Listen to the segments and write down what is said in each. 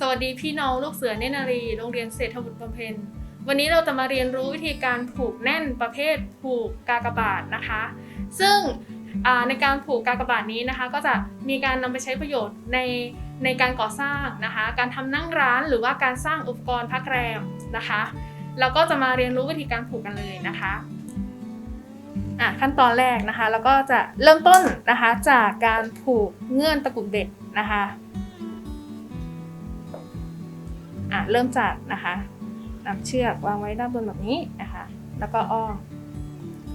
สวัสดีพี่น้องลูกเสือเนนารี โรงเรียนเศรษฐบุตรบำเพ็ญ วันนี้เราจะมาเรียนรู้วิธีการผูกแน่นประเภทผูกกากบาทนะคะ ซึ่งในการผูกกากบาทนี้นะคะ ก็จะมีการนำไปใช้ประโยชน์ในในการก่อสร้างนะคะ การทำนั่งร้านหรือว่าการสร้างอุปกรณ์พักแรมนะคะ เราก็จะมาเรียนรู้วิธีการผูกกันเลยนะคะอะขั้นตอนแรกนะคะ แล้วก็จะเริ่มต้นนะคะจากการผูกเงื่อนตะกุดเบ็ดนะคะ เริ่มจากนะคะนำเชือกวางไว้ด้านบนแบบนี้นะคะ แล้วก็อ้อม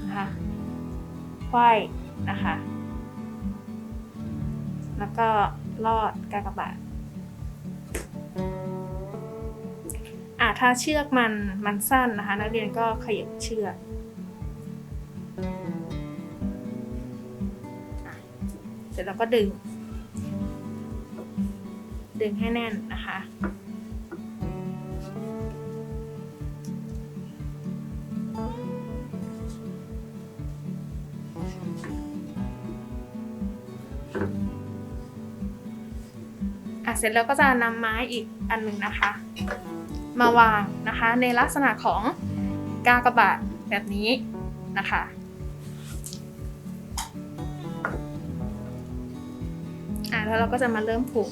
นะคะไขว้นะคะ แล้วก็ลอดกากบาทอะถ้าเชือกมันมันสั้นนะคะ นักเรียนก็ขยับเชือกเสร็จแล้วก็ดึง ดึงให้แน่นนะคะ อะเสร็จแล้วก็จะนำไม้อีกอันหนึ่งนะคะ มาวางนะคะ ในลักษณะของกากบาทแบบนี้นะคะ อะแล้วเราก็จะมาเริ่มผูก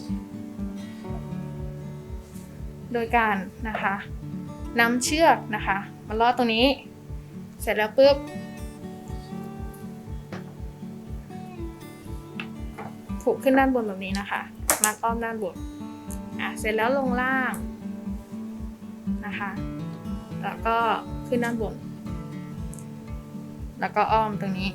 โดยการนะคะนำเชือกนะคะมาลอดตรงนี้ เสร็จแล้วปุ๊บผูกขึ้นด้านบนแบบนี้นะคะ มาอ้อมด้านบนอะเสร็จแล้วลงล่างนะคะแล้วก็ขึ้นด้านบน แล้วก็อ้อมตรงนี้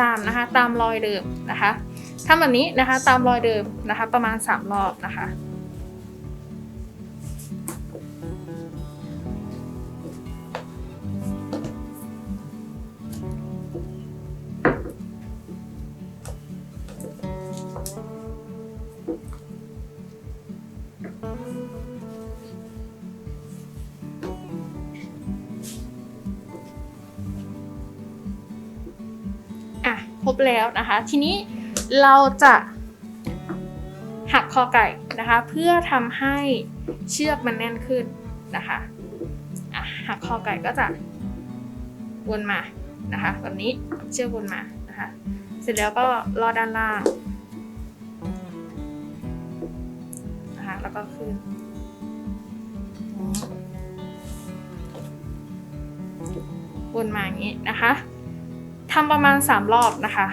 ตามนะคะตามรอยเดิมนะคะทำแบบนี้นะคะตามรอยเดิมนะคะ ประมาณ 3 รอบนะคะ ครบแล้วนะคะ ทีนี้เราจะหักคอไก่นะคะ เพื่อทำให้เชือกมันแน่นขึ้นนะคะหักคอไก่ก็จะวนมานะคะแบบนี้เชือกวนมานะคะ เสร็จแล้วก็ลอดด้านล่างนะคะแล้วก็ขึ้นวนมาอย่างนี้นะคะ ทำประมาณ 3 รอบนะคะ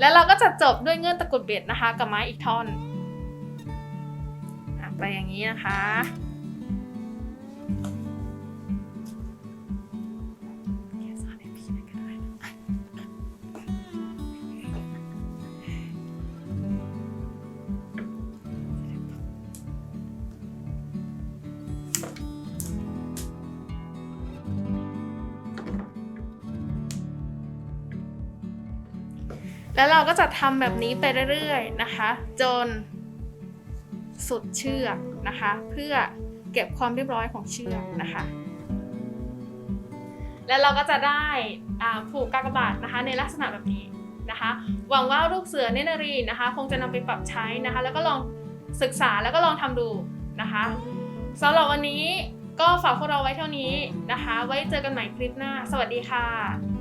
แล้วเราก็จะจบด้วยเงื่อนตะกรุดเบ็ดนะคะ กับไม้อีกท่อนไปอย่างนี้นะคะ แล้วเราก็จะทำแบบนี้ไปเรื่อยๆนะคะ จนสุดเชือกนะคะ เพื่อเก็บความเรียบร้อยของเชือกนะคะ แล้วเราก็จะได้ผูกกากบาทนะคะ ในลักษณะแบบนี้นะคะ หวังว่าลูกเสือเนนารีนะคะ คงจะนำไปปรับใช้นะคะ แล้วก็ลองศึกษาแล้วก็ลองทำดูนะคะสำหรับวันนี้ก็ฝากพวกเราไว้เท่านี้นะคะ ไว้เจอกันใหม่คลิปหน้า สวัสดีค่ะ